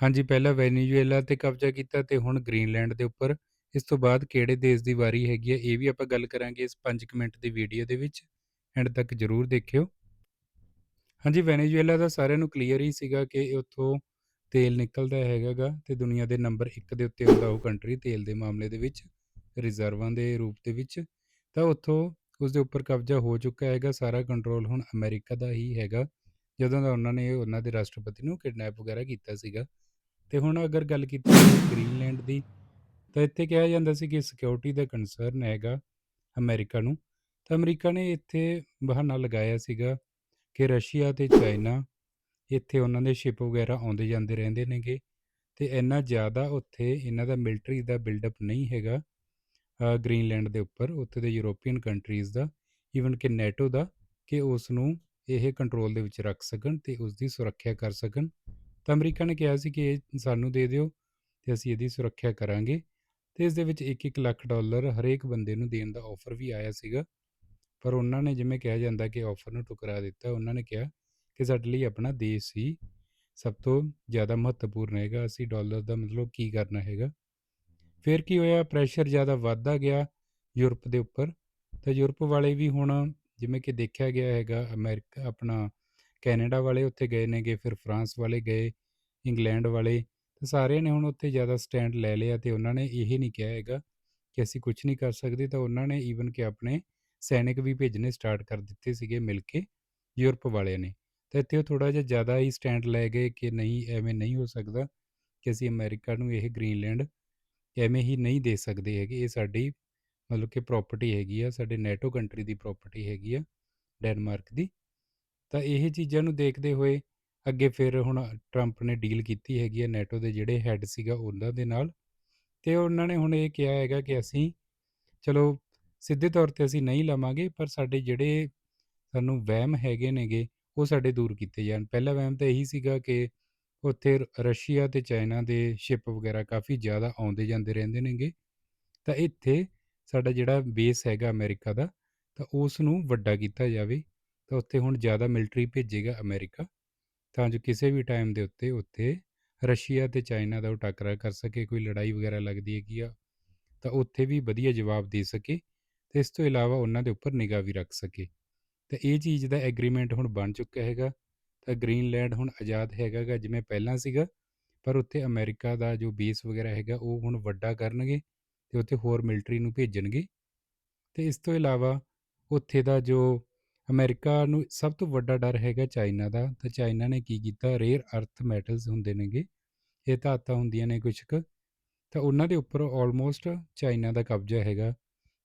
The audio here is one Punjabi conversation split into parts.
ਹਾਂਜੀ, ਪਹਿਲਾਂ ਵੈਨੇਜ਼ੁਏਲਾ ਤੇ ਕਬਜ਼ਾ ਕੀਤਾ ਤੇ ਹੁਣ ਗ੍ਰੀਨਲੈਂਡ ਦੇ ਉੱਪਰ। ਇਸ ਤੋਂ ਬਾਅਦ ਕਿਹੜੇ ਦੇਸ਼ ਦੀ ਵਾਰੀ ਹੈਗੀ ਹੈ, ਇਹ ਵੀ ਆਪਾਂ ਗੱਲ ਕਰਾਂਗੇ ਇਸ 5 ਕੁ ਮਿੰਟ ਦੀ ਵੀਡੀਓ ਦੇ ਵਿੱਚ। ਐਂਡ ਤੱਕ ਜ਼ਰੂਰ ਦੇਖਿਓ। ਹਾਂਜੀ, ਵੈਨੇਜ਼ੁਏਲਾ ਦਾ ਸਾਰਿਆਂ ਨੂੰ ਕਲੀਅਰ ਹੀ ਸੀਗਾ ਕਿ ਉੱਥੋਂ ਤੇਲ ਨਿਕਲਦਾ ਹੈਗਾ ਗਾ ਤੇ ਦੁਨੀਆ ਦੇ ਨੰਬਰ 1 ਦੇ ਉੱਤੇ ਆਉਂਦਾ ਉਹ ਕੰਟਰੀ ਤੇਲ ਦੇ ਮਾਮਲੇ ਦੇ ਵਿੱਚ, ਰਿਜ਼ਰਵਾਂ ਦੇ ਰੂਪ ਦੇ ਵਿੱਚ। ਤਾਂ ਉੱਥੋਂ ਉਸ ਦੇ ਉੱਪਰ ਕਬਜ਼ਾ ਹੋ ਚੁੱਕਾ ਹੈਗਾ, ਸਾਰਾ ਕੰਟਰੋਲ ਹੁਣ ਅਮਰੀਕਾ ਦਾ ਹੀ ਹੈਗਾ, ਜਦੋਂ ਦਾ ਉਹਨਾਂ ਨੇ ਉਹਨਾਂ ਦੇ ਰਾਸ਼ਟਰਪਤੀ ਨੂੰ ਕਿਡਨੈਪ ਵਗੈਰਾ ਕੀਤਾ ਸੀਗਾ। ਤੇ ਹੁਣ ਅਗਰ ਗੱਲ ਕੀਤੀ ਜਾਵੇ ਗ੍ਰੀਨਲੈਂਡ ਦੀ, ਤਾਂ ਇੱਥੇ ਕਿਹਾ ਜਾਂਦਾ ਸੀ ਕਿ ਸਿਕਿਉਰਿਟੀ ਦਾ ਕੰਸਰਨ ਹੈਗਾ ਅਮਰੀਕਾ ਨੂੰ। ਤਾਂ ਅਮਰੀਕਾ ਨੇ ਇੱਥੇ ਬਹਾਨਾ ਲਗਾਇਆ ਸੀਗਾ ਕਿ ਰਸ਼ੀਆ ਤੇ ਚਾਈਨਾ ਇੱਥੇ ਉਹਨਾਂ ਦੇ ਸ਼ਿਪ ਵਗੈਰਾ ਆਉਂਦੇ ਜਾਂਦੇ ਰਹਿੰਦੇ ਨੇਗੇ ਤੇ ਇੰਨਾ ਜ਼ਿਆਦਾ ਉੱਥੇ ਇਹਨਾਂ ਦਾ ਮਿਲਟਰੀ ਦਾ ਬਿਲਡਅਪ ਨਹੀਂ ਹੈਗਾ ਗ੍ਰੀਨਲੈਂਡ ਦੇ ਉੱਪਰ ਉੱਥੇ ਦੇ ਯੂਰੋਪੀਅਨ ਕੰਟਰੀਜ਼ ਦਾ ਈਵਨ ਕਿ ਨੈਟੋ ਦਾ ਕਿ ਉਸ ਨੂੰ ਇਹ ਕੰਟਰੋਲ ਦੇ ਵਿੱਚ ਰੱਖ ਸਕਣ ਤੇ ਉਸ ਦੀ ਸੁਰੱਖਿਆ ਕਰ ਸਕਣ ਤਾਂ ਅਮਰੀਕਾ ਨੇ ਕਿਹਾ ਸੀ ਕਿ ਇਹ ਸਾਨੂੰ ਦੇ ਦਿਓ ਤੇ ਅਸੀਂ ਇਹਦੀ ਸੁਰੱਖਿਆ ਕਰਾਂਗੇ ਤੇ ਇਸ ਦੇ ਵਿੱਚ 1-1 ਲੱਖ ਡਾਲਰ ਹਰੇਕ ਬੰਦੇ ਨੂੰ ਦੇਣ ਦਾ ਆਫਰ ਵੀ ਆਇਆ ਸੀਗਾ। ਪਰ ਉਹਨਾਂ ਨੇ ਜਿਵੇਂ ਕਿਹਾ ਜਾਂਦਾ ਕਿ ਆਫਰ ਨੂੰ ਟੁਕਰਾ ਦਿੱਤਾ, ਉਹਨਾਂ ਨੇ ਕਿਹਾ ਕਿ ਸਾਡੇ ਲਈ ਆਪਣਾ ਦੇਸ਼ ਹੀ ਸਭ ਤੋਂ ਜ਼ਿਆਦਾ ਮਹੱਤਵਪੂਰਨ ਹੈਗਾ। ਅਸੀਂ ਡਾਲਰ ਦਾ ਮਤਲਬ ਕੀ ਕਰਨਾ ਹੈਗਾ? ਫਿਰ ਕੀ ਹੋਇਆ? ਪ੍ਰੈਸ਼ਰ ਜ਼ਿਆਦਾ ਵੱਧਦਾ ਗਿਆ ਯੂਰਪ ਦੇ ਉੱਪਰ। ਤਾਂ ਯੂਰਪ ਵਾਲੇ ਵੀ ਹੁਣ ਜਿਵੇਂ ਕਿ ਦੇਖਿਆ ਗਿਆ ਹੈਗਾ, ਅਮਰੀਕਾ ਆਪਣਾ ਕੈਨੇਡਾ ਵਾਲੇ ਉੱਥੇ ਗਏ ਨੇਗੇ, ਫਿਰ ਫਰਾਂਸ ਵਾਲੇ ਗਏ, ਇੰਗਲੈਂਡ ਵਾਲੇ, ਤੇ ਸਾਰਿਆਂ ਨੇ ਹੁਣ ਉੱਥੇ ਜ਼ਿਆਦਾ ਸਟੈਂਡ ਲੈ ਲਿਆ ਤੇ ਉਹਨਾਂ ਨੇ ਇਹ ਨਹੀਂ ਕਿਹਾ ਹੈਗਾ ਕਿ ਅਸੀਂ ਕੁਝ ਨਹੀਂ ਕਰ ਸਕਦੇ, ਤਾਂ ਉਹਨਾਂ ਨੇ ਈਵਨ ਕਿ ਆਪਣੇ ਸੈਨਿਕ ਵੀ ਭੇਜਣੇ ਸਟਾਰਟ ਕਰ ਦਿੱਤੇ ਸੀਗੇ ਮਿਲ ਕੇ ਯੂਰਪ ਵਾਲਿਆਂ ਨੇ। ਤਾਂ ਇੱਥੇ ਉਹ ਥੋੜਾ ਜਿਹਾ ਜ਼ਿਆਦਾ ਹੀ ਸਟੈਂਡ ਲੈ ਗਏ ਕਿ ਨਹੀਂ, ਐਵੇਂ ਨਹੀਂ ਹੋ ਸਕਦਾ ਕਿ ਅਸੀਂ ਅਮਰੀਕਾ ਨੂੰ ਇਹ ਗ੍ਰੀਨਲੈਂਡ ਐਵੇਂ ਹੀ ਨਹੀਂ ਦੇ ਸਕਦੇ ਹੈਗੇ, ਇਹ ਸਾਡੀ ਮਤਲਬ ਕਿ ਪ੍ਰਾਪਰਟੀ ਹੈਗੀ ਆ, ਸਾਡੇ ਨੈਟੋ ਕੰਟਰੀ ਦੀ ਪ੍ਰਾਪਰਟੀ ਹੈਗੀ ਆ, ਡੈਨਮਾਰਕ ਦੀ। ਤਾਂ ਇਹ ਚੀਜ਼ਾਂ ਨੂੰ ਦੇਖਦੇ ਹੋਏ ਅੱਗੇ ਫਿਰ ਹੁਣ ਟਰੰਪ ਨੇ ਡੀਲ ਕੀਤੀ ਹੈਗੀ ਹੈ ਨੈਟੋ ਦੇ ਜਿਹੜੇ ਹੈੱਡ ਸੀਗਾ ਉਹਨਾਂ ਦੇ ਨਾਲ। ਤੇ ਉਹਨਾਂ ਨੇ ਹੁਣ ਇਹ ਕਿਹਾ ਹੈਗਾ ਕਿ ਅਸੀਂ ਚਲੋ ਸਿੱਧੇ ਤੌਰ ਤੇ ਅਸੀਂ ਨਹੀਂ ਲਵਾਂਗੇ, ਪਰ ਸਾਡੇ ਜਿਹੜੇ ਸਾਨੂੰ ਵਹਿਮ ਹੈਗੇ ਨੇਗੇ, ਉਹ ਸਾਡੇ ਦੂਰ ਕੀਤੇ ਜਾਣ। ਪਹਿਲਾ ਵਹਿਮ ਤਾਂ ਇਹੀ ਸੀਗਾ ਕਿ ਉੱਥੇ ਰ, ਰਸ਼ੀਆ ਤੇ ਚਾਈਨਾ ਦੇ ਸ਼ਿਪ ਵਗੈਰਾ ਕਾਫੀ ਜ਼ਿਆਦਾ ਆਉਂਦੇ ਜਾਂਦੇ ਰਹਿੰਦੇ ਨੇਗੇ। ਤਾਂ ਇੱਥੇ ਸਾਡਾ ਜਿਹੜਾ ਬੇਸ ਹੈਗਾ ਅਮਰੀਕਾ ਦਾ, ਤਾਂ ਉਸ ਨੂੰ ਵੱਡਾ ਕੀਤਾ ਜਾਵੇ। ਤਾਂ ਉੱਥੇ ਹੁਣ ਜ਼ਿਆਦਾ ਮਿਲਟਰੀ ਭੇਜੇਗਾ ਅਮਰੀਕਾ, ਤਾਂ ਜੋ ਕਿਸੇ ਵੀ ਟਾਈਮ ਦੇ ਉੱਤੇ ਉੱਥੇ ਰਸ਼ੀਆ ਤੇ ਚਾਈਨਾ ਦਾ ਉਹ ਟੱਕਰਾ ਕਰ ਸਕੇ, ਕੋਈ ਲੜਾਈ ਵਗੈਰਾ ਲੱਗਦੀ ਹੈਗੀ ਆ, ਤਾਂ ਉੱਥੇ ਵੀ ਵਧੀਆ ਜਵਾਬ ਦੇ ਸਕੇ ਤੇ ਇਸ ਤੋਂ ਇਲਾਵਾ ਉਹਨਾਂ ਦੇ ਉੱਪਰ ਨਿਗਾਹ ਵੀ ਰੱਖ ਸਕੇ। ਤੇ ਇਹ ਚੀਜ਼ ਦਾ ਐਗਰੀਮੈਂਟ ਹੁਣ ਬਣ ਚੁੱਕਾ ਹੈਗਾ, ਤਾਂ ਗ੍ਰੀਨਲੈਂਡ ਹੁਣ ਆਜ਼ਾਦ ਹੈਗਾਗਾ ਜਿਵੇਂ ਪਹਿਲਾਂ ਸੀਗਾ, ਪਰ ਉੱਥੇ ਅਮਰੀਕਾ ਦਾ ਜੋ ਬੇਸ ਵਗੈਰਾ ਹੈਗਾ ਉਹ ਹੁਣ ਵੱਡਾ ਕਰਨਗੇ ਤੇ ਉੱਥੇ ਹੋਰ ਮਿਲਟਰੀ ਨੂੰ ਭੇਜਣਗੇ। ਤੇ ਇਸ ਤੋਂ ਇਲਾਵਾ ਉੱਥੇ ਦਾ ਜੋ ਅਮਰੀਕਾ ਨੂੰ ਸਭ ਤੋਂ ਵੱਡਾ ਡਰ ਹੈਗਾ ਚਾਈਨਾ ਦਾ, ਤਾਂ ਚਾਈਨਾ ਨੇ ਕੀ ਕੀਤਾ? ਰੇਅਰ ਅਰਥ ਮੈਟਲਸ ਹੁੰਦੇ ਨੇਗੇ, ਇਹ ਧਾਤਾਂ ਹੁੰਦੀਆਂ ਨੇ ਕੁਝ ਕੁ, ਤਾਂ ਉਹਨਾਂ ਦੇ ਉੱਪਰ ਆਲਮੋਸਟ ਚਾਈਨਾ ਦਾ ਕਬਜ਼ਾ ਹੈਗਾ।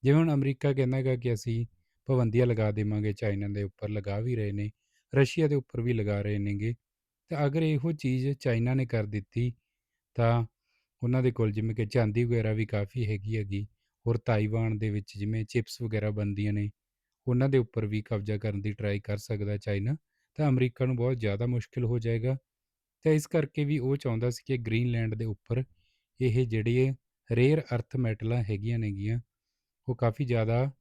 ਜਿਵੇਂ ਹੁਣ ਅਮਰੀਕਾ ਕਹਿੰਦਾ ਹੈਗਾ ਕਿ ਅਸੀਂ ਪਾਬੰਦੀਆਂ ਲਗਾ ਦੇਵਾਂਗੇ, ਚਾਈਨਾ ਦੇ ਉੱਪਰ ਲਗਾ ਵੀ ਰਹੇ ਨੇ, ਰਸ਼ੀਆ ਦੇ ਉੱਪਰ ਵੀ ਲਗਾ ਰਹੇ ਨੇਗੇ, ਤਾਂ ਅਗਰ ਇਹੋ ਚੀਜ਼ ਚਾਈਨਾ ਨੇ ਕਰ ਦਿੱਤੀ, ਤਾਂ ਉਹਨਾਂ ਦੇ ਕੋਲ ਜਿਵੇਂ ਕਿ ਚਾਂਦੀ ਵਗੈਰਾ ਵੀ ਕਾਫੀ ਹੈਗੀ ਹੈਗੀ, ਹੋਰ ਤਾਈਵਾਨ ਦੇ ਵਿੱਚ ਜਿਵੇਂ ਚਿਪਸ ਵਗੈਰਾ ਬਣਦੀਆਂ ਨੇ ਉਹਨਾਂ ਦੇ ਉੱਪਰ ਵੀ ਕਬਜ਼ਾ ਕਰਨ ਦੀ ਟਰਾਈ ਕਰ ਸਕਦਾ ਚਾਈਨਾ, ਤਾਂ ਅਮਰੀਕਾ ਨੂੰ ਬਹੁਤ ਜ਼ਿਆਦਾ ਮੁਸ਼ਕਿਲ ਹੋ ਜਾਏਗਾ। ਤਾਂ ਇਸ ਕਰਕੇ ਵੀ ਉਹ ਚਾਹੁੰਦਾ ਸੀ ਕਿ ਗ੍ਰੀਨਲੈਂਡ ਦੇ ਉੱਪਰ ਇਹ ਜਿਹੜੇ ਰੇਅਰ ਅਰਥ ਮੈਟਲਾਂ ਹੈਗੀਆਂ ਨੇਗੀਆਂ, ਉਹ ਕਾਫੀ ਜ਼ਿਆਦਾ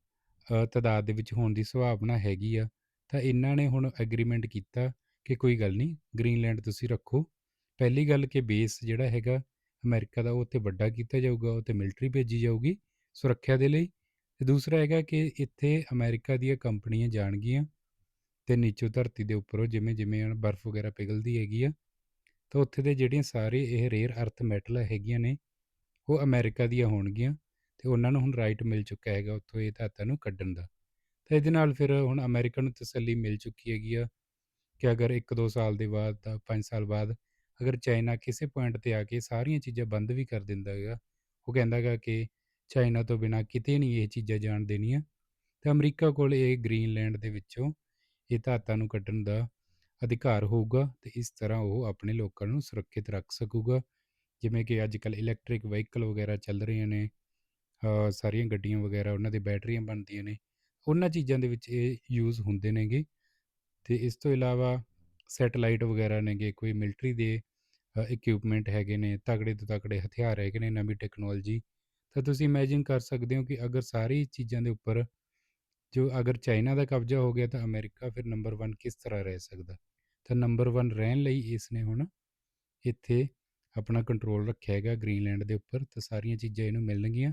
ਤਦਾਦ ਦੇ ਵਿੱਚ ਹੋਣ ਦੀ ਸੰਭਾਵਨਾ ਹੈਗੀ ਆ। ਤਾਂ ਇਹਨਾਂ ਨੇ ਹੁਣ ਐਗਰੀਮੈਂਟ ਕੀਤਾ ਕਿ ਕੋਈ ਗੱਲ ਨਹੀਂ, ਗ੍ਰੀਨਲੈਂਡ ਤੁਸੀਂ ਰੱਖੋ। ਪਹਿਲੀ ਗੱਲ ਕਿ ਬੇਸ ਜਿਹੜਾ ਹੈਗਾ ਅਮਰੀਕਾ ਦਾ ਉਹ ਉੱਥੇ ਵੱਡਾ ਕੀਤਾ ਜਾਊਗਾ ਉੱਥੇ ਮਿਲਟਰੀ ਭੇਜੀ ਜਾਊਗੀ ਸੁਰੱਖਿਆ ਦੇ ਲਈ। ਤੇ ਦੂਸਰਾ ਹੈਗਾ ਕਿ ਇੱਥੇ ਅਮਰੀਕਾ ਦੀਆਂ ਕੰਪਨੀਆਂ ਜਾਣਗੀਆਂ ਤੇ ਨੀਚੋਂ ਧਰਤੀ ਦੇ ਉੱਪਰੋਂ ਜਿਵੇਂ ਜਿਵੇਂ ਬਰਫ਼ ਵਗੈਰਾ ਪਿਘਲਦੀ ਹੈਗੀ ਆ, ਤਾਂ ਉੱਥੇ ਦੇ ਜਿਹੜੀਆਂ ਸਾਰੇ ਇਹ ਰੇਅਰ ਅਰਥ ਮੈਟਲ ਹੈਗੀਆਂ ਨੇ, ਉਹ ਅਮਰੀਕਾ ਦੀਆਂ ਹੋਣਗੀਆਂ ਤੇ ਉਹਨਾਂ ਨੂੰ ਹੁਣ ਰਾਈਟ ਮਿਲ ਚੁੱਕਾ ਹੈਗਾ ਉੱਥੋਂ ਇਹ ਧਾਤਾਂ ਨੂੰ ਕੱਢਣ ਦਾ। ਤਾਂ ਇਹਦੇ ਨਾਲ ਫਿਰ ਹੁਣ ਅਮਰੀਕਾ ਨੂੰ ਤਸੱਲੀ ਮਿਲ ਚੁੱਕੀ ਹੈਗੀ ਆ ਕਿ ਅਗਰ 1-2 ਸਾਲ ਦੇ ਬਾਅਦ ਤਾਂ 5 ਸਾਲ ਬਾਅਦ ਅਗਰ ਚਾਈਨਾ ਕਿਸੇ ਪੁਆਇੰਟ ਤੇ ਆ ਕੇ ਸਾਰੀਆਂ ਚੀਜ਼ਾਂ ਬੰਦ ਵੀ ਕਰ ਦਿੰਦਾ ਹੈਗਾ, ਉਹ ਕਹਿੰਦਾ ਹੈਗਾ ਕਿ ਚਾਈਨਾ ਤੋਂ ਬਿਨਾਂ ਕਿਤੇ ਨਹੀਂ ਇਹ ਚੀਜ਼ਾਂ ਜਾਣ ਦੇਣੀਆਂ। ਤਾਂ ਅਮਰੀਕਾ ਕੋਲ ਇਹ ਗ੍ਰੀਨਲੈਂਡ ਦੇ ਵਿੱਚੋਂ ਇਹ ਧਾਤਾਂ ਨੂੰ ਕੱਢਣ ਦਾ ਅਧਿਕਾਰ ਹੋਊਗਾ ਤੇ ਇਸ ਤਰ੍ਹਾਂ ਉਹ ਆਪਣੇ ਲੋਕਾਂ ਨੂੰ ਸੁਰੱਖਿਅਤ ਰੱਖ ਸਕੂਗਾ। ਜਿਵੇਂ ਕਿ ਅੱਜ ਕੱਲ ਇਲੈਕਟ੍ਰਿਕ ਵਹੀਕਲ ਵਗੈਰਾ ਚੱਲ ਰਹੀਆਂ ਨੇ ਸਾਰੀਆਂ ਗੱਡੀਆਂ ਵਗੈਰਾ ਉਹਨਾਂ ਦੇ ਬੈਟਰੀਆਂ ਬਣਦੀਆਂ ਨੇ। ਉਹਨਾਂ ਚੀਜ਼ਾਂ ਦੇ ਵਿੱਚ ਇਹ ਯੂਜ਼ ਹੁੰਦੇ ਨੇਗੇ। ਤੇ ਇਸ ਤੋਂ ਇਲਾਵਾ ਸੈਟਲਾਈਟ ਵਗੈਰਾ ਨੇਗੇ, ਕੋਈ ਮਿਲਟਰੀ ਦੇ ਇਕਵਿਪਮੈਂਟ ਹੈਗੇ ਨੇ, ਤਕੜੇ ਤੋਂ ਤਕੜੇ ਹਥਿਆਰ ਹੈਗੇ ਨੇ, ਨਵੀਂ ਟੈਕਨੋਲੋਜੀ ਤਾਂ ਤੁਸੀਂ ਇਮੇਜਿਨ ਕਰ ਸਕਦੇ ਹੋ ਕਿ ਅਗਰ ਸਾਰੀ ਚੀਜ਼ਾਂ ਦੇ ਉੱਪਰ ਜੋ ਅਗਰ ਚਾਈਨਾ ਦਾ ਕਬਜ਼ਾ ਹੋ ਗਿਆ ਤਾਂ ਅਮਰੀਕਾ ਫਿਰ ਨੰਬਰ 1 ਕਿਸ ਤਰ੍ਹਾਂ ਰਹਿ ਸਕਦਾ? ਤਾਂ ਨੰਬਰ 1 ਰਹਿਣ ਲਈ ਇਸ ਨੇ ਹੁਣ ਇੱਥੇ ਆਪਣਾ ਕੰਟਰੋਲ ਰੱਖਿਆ ਹੈਗਾ ਗ੍ਰੀਨਲੈਂਡ ਦੇ ਉੱਪਰ, ਤਾਂ ਸਾਰੀਆਂ ਚੀਜ਼ਾਂ ਇਹਨੂੰ ਮਿਲਣਗੀਆਂ।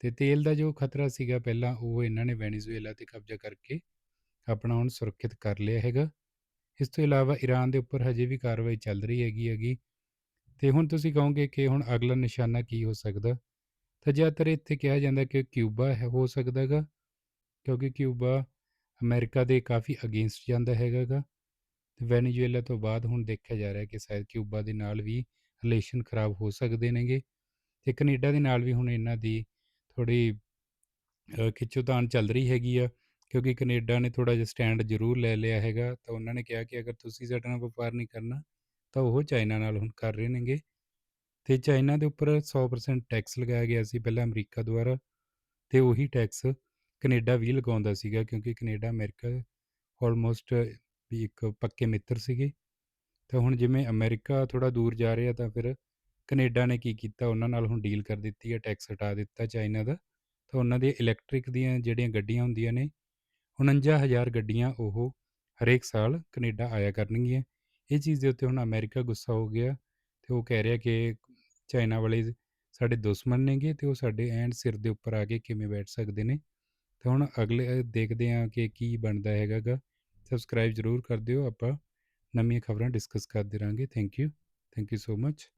ਤੇ ਤੇਲ ਦਾ ਜੋ ਖਤਰਾ ਸੀਗਾ ਪਹਿਲਾਂ, ਉਹ ਇਹਨਾਂ ਨੇ ਵੈਨੇਜ਼ੁਏਲਾ ਤੇ ਕਬਜ਼ਾ ਕਰਕੇ ਆਪਣਾ ਹੁਣ ਸੁਰੱਖਿਅਤ ਕਰ ਲਿਆ ਹੈਗਾ। ਇਸ ਤੋਂ ਇਲਾਵਾ ਈਰਾਨ ਦੇ ਉੱਪਰ ਹਜੇ ਵੀ ਕਾਰਵਾਈ ਚੱਲ ਰਹੀ ਹੈਗੀ ਹੈਗੀ। ਤੇ ਹੁਣ ਤੁਸੀਂ ਕਹੋਗੇ ਕਿ ਹੁਣ ਅਗਲਾ ਨਿਸ਼ਾਨਾ ਕੀ ਹੋ ਸਕਦਾ? ਤਾਂ ਜ਼ਿਆਦਾਤਰ ਇੱਥੇ ਕਿਹਾ ਜਾਂਦਾ ਕਿ ਕਿਊਬਾ ਹੈ, ਹੋ ਸਕਦਾ ਗਾ ਕਿਉਂਕਿ ਕਿਊਬਾ ਅਮਰੀਕਾ ਦੇ ਕਾਫੀ ਅਗੇਂਸਟ ਜਾਂਦਾ ਹੈਗਾ ਗਾ, ਤੇ ਵੈਨੇਜ਼ੁਏਲਾ ਤੋਂ ਬਾਅਦ ਹੁਣ ਦੇਖਿਆ ਜਾ ਰਿਹਾ ਕਿ ਸ਼ਾਇਦ ਕਿਊਬਾ ਦੇ ਨਾਲ ਵੀ ਰਿਲੇਸ਼ਨ ਖਰਾਬ ਹੋ ਸਕਦੇ ਨੇਗੇ ਤੇ ਕੈਨੇਡਾ ਦੇ ਨਾਲ ਵੀ ਹੁਣ ਇਹਨਾਂ ਦੀ ਥੋੜੀ ਖਿੱਚੋਤਾਣ ਚੱਲ ਰਹੀ ਹੈਗੀ ਆ, ਕਿਉਂਕਿ ਕੈਨੇਡਾ ਨੇ ਥੋੜਾ ਜਿਹਾ ਸਟੈਂਡ ਜ਼ਰੂਰ ਲੈ ਲਿਆ ਹੈਗਾ, ਤਾਂ ਉਹਨਾਂ ਨੇ ਕਿਹਾ ਕਿ ਅਗਰ ਤੁਸੀਂ ਸਾਡੇ ਨਾਲ ਵਪਾਰ ਨਹੀਂ ਕਰਨਾ, ਤਾਂ ਉਹ ਚਾਈਨਾ ਨਾਲ ਹੁਣ ਕਰ ਰਹੇ ਨੇਗੇ ਤੇ ਚਾਈਨਾ ਦੇ ਉੱਪਰ 100% ਟੈਕਸ ਲਗਾਇਆ ਗਿਆ ਸੀ ਪਹਿਲਾਂ ਅਮਰੀਕਾ ਦੁਆਰਾ ਤੇ ਉਹੀ ਟੈਕਸ ਕੈਨੇਡਾ ਵੀ ਲਗਾਉਂਦਾ ਸੀਗਾ ਕਿਉਂਕਿ ਕੈਨੇਡਾ ਅਮਰੀਕਾ ਆਲਮੋਸਟ ਵੀ ਇੱਕ ਪੱਕੇ ਮਿੱਤਰ ਸੀਗੇ। ਤਾਂ ਹੁਣ ਜਿਵੇਂ ਅਮਰੀਕਾ ਥੋੜਾ ਦੂਰ ਜਾ ਰਿਹਾ ਤਾਂ ਫਿਰ ਕੈਨੇਡਾ ਨੇ ਕੀ ਕੀਤਾ? ਉਹਨਾਂ ਨਾਲ ਹੁਣ ਡੀਲ ਕਰ ਦਿੱਤੀ ਹੈ, ਟੈਕਸ ਹਟਾ ਦਿੱਤਾ ਚਾਈਨਾ ਦਾ। ਤਾਂ ਉਹਨਾਂ ਦੇ ਇਲੈਕਟ੍ਰਿਕ ਦੀਆਂ ਜਿਹੜੀਆਂ ਗੱਡੀਆਂ ਹੁੰਦੀਆਂ ਨੇ 49000 ਗੱਡੀਆਂ ਉਹ ਹਰੇਕ ਸਾਲ ਕੈਨੇਡਾ ਆਇਆ ਕਰਨਗੀਆਂ। ਇਹ ਚੀਜ਼ ਦੇ ਉੱਤੇ ਹੁਣ ਅਮਰੀਕਾ ਗੁੱਸਾ ਹੋ ਗਿਆ ਤੇ ਉਹ ਕਹਿ ਰਿਹਾ ਕਿ ਚਾਈਨਾ ਵਾਲੇ ਸਾਡੇ ਦੁਸ਼ਮਣ ਨੇਗੇ ਤੇ ਉਹ ਸਾਡੇ ਐਂਡ ਸਿਰ ਦੇ ਉੱਪਰ ਆ ਕੇ ਕਿਵੇਂ ਬੈਠ ਸਕਦੇ ਨੇ। ਤਾਂ ਹੁਣ ਅਗਲੇ ਦੇਖਦੇ ਹਾਂ ਕਿ ਕੀ ਬਣਦਾ ਹੈਗਾ ਗਾ। ਸਬਸਕ੍ਰਾਈਬ ਜ਼ਰੂਰ ਕਰ ਦਿਓ ਆਪਾਂ। ਨਵੀਆਂ ਖਬਰਾਂ ਡਿਸਕਸ ਕਰਦੇ ਰਹਾਂਗੇ। Thank you thank you so much